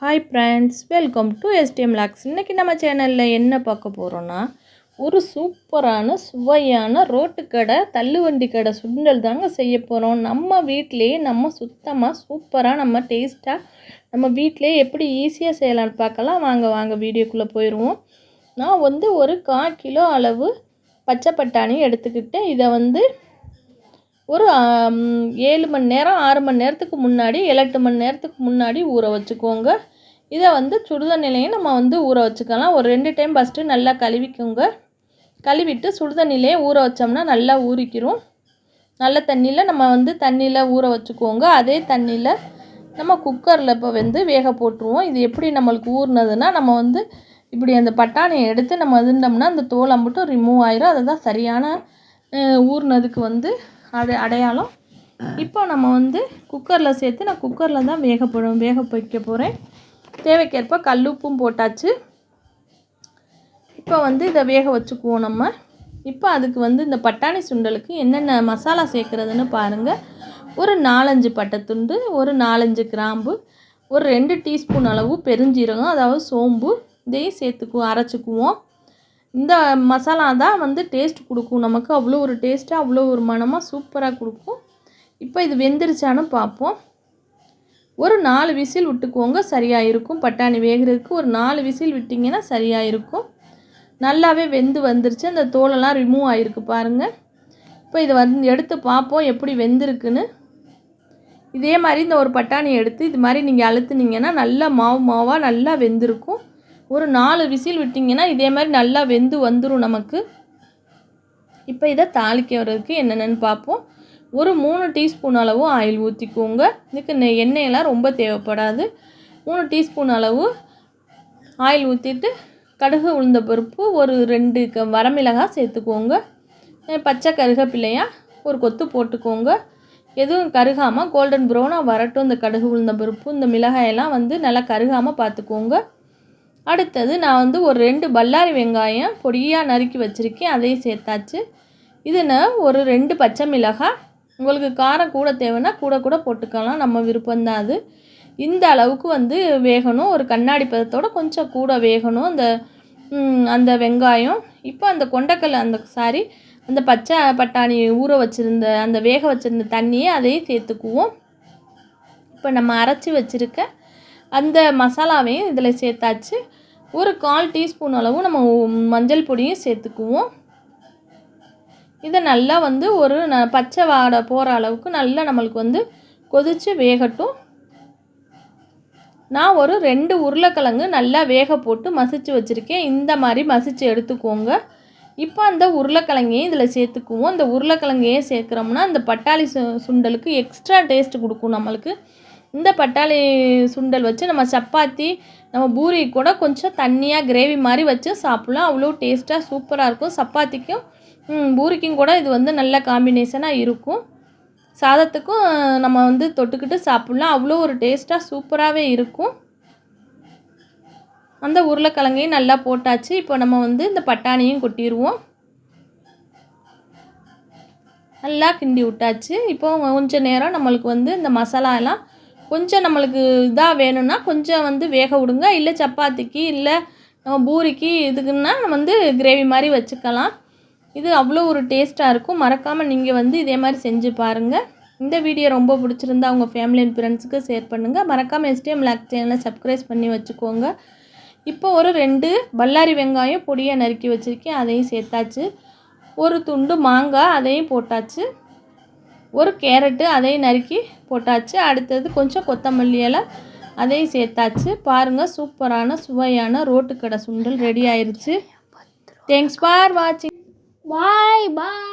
Hi friends welcome to STM logs இன்றைக்கி நம்ம சேனலில் என்ன பார்க்க போகிறோன்னா ஒரு சூப்பரான சுவையான ரோட்டு கடை தள்ளுவண்டி கடை சுண்டல் தாங்க செய்ய போகிறோம் நம்ம வீட்டிலேயே நம்ம சுத்தமாக சூப்பராக நம்ம டேஸ்ட்டாக நம்ம வீட்டிலே எப்படி ஈஸியாக செய்யலாம்னு பார்க்கலாம். வாங்க வாங்க வீடியோக்குள்ளே போயிடுவோம் நான் வந்து ஒரு கால் கிலோ அளவு பச்சை பட்டாணி எடுத்துக்கிட்டு இதை வந்து ஒரு ஏழு மணி நேரம் ஆறு மணி நேரத்துக்கு முன்னாடி ஏழு எட்டு மணி நேரத்துக்கு முன்னாடி ஊற வச்சுக்கோங்க. இதை வந்து சுடுதண்ணிலையும் நம்ம வந்து ஊற வச்சுக்கலாம். ஒரு ரெண்டு டைம் ஃபஸ்ட்டு நல்லா கழுவிக்கோங்க. கழுவிட்டு சுடுதண்ணிலே ஊற வச்சோம்னா நல்லா ஊறிக்கிறோம் நல்ல தண்ணியில் நம்ம வந்து தண்ணியில் ஊற வச்சுக்கோங்க. அதே தண்ணியில் நம்ம குக்கரில் இப்போ வந்து வேக போட்டுருவோம். இது எப்படி நம்மளுக்கு ஊறினதுன்னா நம்ம வந்து இப்படி அந்த பட்டாணியை எடுத்து நம்ம இருந்தோம்னா அந்த தோலை மட்டும் ரிமூவ் ஆயிரும். அதுதான் சரியான ஊறினதுக்கு வந்து அது அடையாளம். இப்போ நம்ம வந்து குக்கரில் சேர்த்து நான் குக்கரில் தான் வேக போடும் வேக வைக்க போகிறேன் தேவைக்கேற்ப கல்லுப்பும் போட்டாச்சு. இப்போ வந்து இதை வேக வச்சுக்குவோம் நம்ம. இப்போ அதுக்கு வந்து இந்த பட்டாணி சுண்டலுக்கு என்னென்ன மசாலா சேர்க்குறதுன்னு பாருங்கள் ஒரு நாலஞ்சு பட்டைத்துண்டு ஒரு நாலஞ்சு கிராம்பு ஒரு ரெண்டு டீஸ்பூன் அளவு பெருஞ்சீரகம் அதாவது சோம்பு இதையும் சேர்த்துக்குவோம் அரைச்சிக்குவோம். இந்த மசாலா தான் வந்து டேஸ்ட் கொடுக்கும். நமக்கு அவ்வளோ ஒரு டேஸ்ட்டாக அவ்வளோ ஒரு மணமாக சூப்பராக கொடுக்கும். இப்போ இது வெந்துருச்சான்னு பார்ப்போம். ஒரு நாலு விசில் விட்டுக்குவோங்க சரியாக இருக்கும் பட்டாணி வேகிறதுக்கு ஒரு நாலு விசில் விட்டிங்கன்னா சரியாக இருக்கும் நல்லாவே வெந்து வந்துருச்சு. அந்த தோலெல்லாம் ரிமூவ் ஆகிருக்கு பாருங்கள் இப்போ இதை வந்து எடுத்து பார்ப்போம் எப்படி வெந்திருக்குன்னு. இதே மாதிரி இந்த ஒரு பட்டாணி எடுத்து இது மாதிரி நீங்கள் அழுத்துனீங்கன்னா நல்லா மாவு மாவாக நல்லா வெந்திருக்கும். ஒரு நாலு விசில் விட்டிங்கன்னா இதே மாதிரி நல்லா வெந்து வந்துடும் நமக்கு. இப்போ இதை தாளிக்கிறதுக்கு என்னென்னு பார்ப்போம். ஒரு மூணு டீஸ்பூன் அளவு ஆயில் ஊற்றிக்கோங்க இதுக்கு எண்ணெயெல்லாம் ரொம்ப தேவைப்படாது. மூணு டீஸ்பூன் அளவு ஆயில் ஊற்றிட்டு கடுகு உளுந்த பருப்பு ஒரு ரெண்டு க வரமிளகாய் சேர்த்துக்கோங்க. பச்சை கருகப்பிள்ளையாக ஒரு கொத்து போட்டுக்கோங்க. எதுவும் கருகாமல் கோல்டன் ப்ரௌனாக வரட்டும் இந்த கடுகு உளுந்த பருப்பு இந்த மிளகாயெல்லாம் வந்து நல்லா கருகாமல் பார்த்துக்கோங்க. அடுத்தது நான் வந்து ஒரு ரெண்டு பல்லாரி வெங்காயம் பொடியாக நறுக்கி வச்சுருக்கேன் அதையும் சேர்த்தாச்சு. இதுன்னு ஒரு ரெண்டு பச்சை மிளகாய் உங்களுக்கு காரம் கூட தேவைன்னா கூட கூட போட்டுக்கலாம் நம்ம விருப்பம்தான் அது. இந்த அளவுக்கு வந்து வேகணும் ஒரு கண்ணாடி பதத்தோட கொஞ்சம் கூட வேகணும் அந்த அந்த வெங்காயம். இப்போ அந்த கொண்டக்கல் அந்த சாரி அந்த பச்சை பட்டாணி ஊற வச்சுருந்த அந்த வேக வச்சுருந்த தண்ணியை அதையும் சேர்த்துக்குவோம். இப்போ நம்ம அரைச்சி வச்சுருக்க அந்த மசாலாவையும் இதில் சேர்த்தாச்சு. ஒரு கால் டீஸ்பூன் அளவு நம்ம மஞ்சள் பொடியும் சேர்த்துக்குவோம். இதை நல்லா வந்து ஒரு ந பச்சை வாடை போகிற அளவுக்கு நல்லா நம்மளுக்கு வந்து கொதித்து வேகட்டும். நான் ஒரு ரெண்டு உருளைக்கிழங்கு நல்லா வேக போட்டு மசிச்சு வச்சுருக்கேன். இந்த மாதிரி மசிச்சு எடுத்துக்கோங்க. இப்போ அந்த உருளைக்கிழங்கையும் இதில் சேர்த்துக்குவோம். இந்த உருளைக்கிழங்கையே சேர்க்குறோம்னா அந்த பட்டாளி சு சுண்டலுக்கு எக்ஸ்ட்ரா டேஸ்ட் கொடுக்கும் நம்மளுக்கு. இந்த பட்டாளி சுண்டல் வச்சு நம்ம சப்பாத்தி நம்ம பூரி கூட கொஞ்சம் தண்ணியாக கிரேவி மாதிரி வச்சு சாப்பிட்லாம். அவ்வளோ டேஸ்ட்டாக சூப்பராக இருக்கும். சப்பாத்திக்கும் பூரிக்கும் கூட இது வந்து நல்ல காம்பினேஷனாக இருக்கும். சாதத்துக்கும் நம்ம வந்து தொட்டுக்கிட்டு சாப்பிட்லாம். அவ்வளோ ஒரு டேஸ்ட்டாக சூப்பராகவே இருக்கும். அந்த உருளைக்கிழங்கையும் நல்லா போட்டாச்சு. இப்போ நம்ம வந்து இந்த பட்டாணியும் கொட்டிடுவோம். நல்லா கிண்டி விட்டாச்சு. இப்போ கொஞ்சம் நேரம் நம்மளுக்கு வந்து இந்த மசாலாலாம் கொஞ்சம் நம்மளுக்கு இதாக வேணும்னா கொஞ்சம் வந்து வேக விடுங்க. இல்லை சப்பாத்திக்கு இல்லை நம்ம பூரிக்கு இதுக்குன்னா நம்ம வந்து கிரேவி மாதிரி வச்சுக்கலாம். இது அவ்வளோ ஒரு டேஸ்ட்டாக இருக்கும். மறக்காமல் நீங்கள் வந்து இதே மாதிரி செஞ்சு பாருங்கள் இந்த வீடியோ ரொம்ப பிடிச்சிருந்தா உங்கள் ஃபேமிலி அண்ட் ஃப்ரெண்ட்ஸுக்கு ஷேர் பண்ணுங்கள் மறக்காமல் எஸ்டிஎம் லாக் சேனலை சப்ஸ்கிரைப் பண்ணி வச்சுக்கோங்க. இப்போ ஒரு ரெண்டு பல்லாரி வெங்காயம் பொடியாக நறுக்கி வச்சுருக்கேன். அதையும் சேர்த்தாச்சு. ஒரு துண்டு மாங்காய் அதையும் போட்டாச்சு. ஒரு கேரட்டு அதையும் நறுக்கி போட்டாச்சு. அடுத்தது கொஞ்சம் கொத்தமல்லி எல்லாம் அதையும் சேர்த்தாச்சு. பாருங்கள் சூப்பரான சுவையான ரோட்டு கடை சுண்டல் ரெடி ஆயிடுச்சு தேங்க்ஸ் ஃபார் வாட்சிங் பாய் பாய்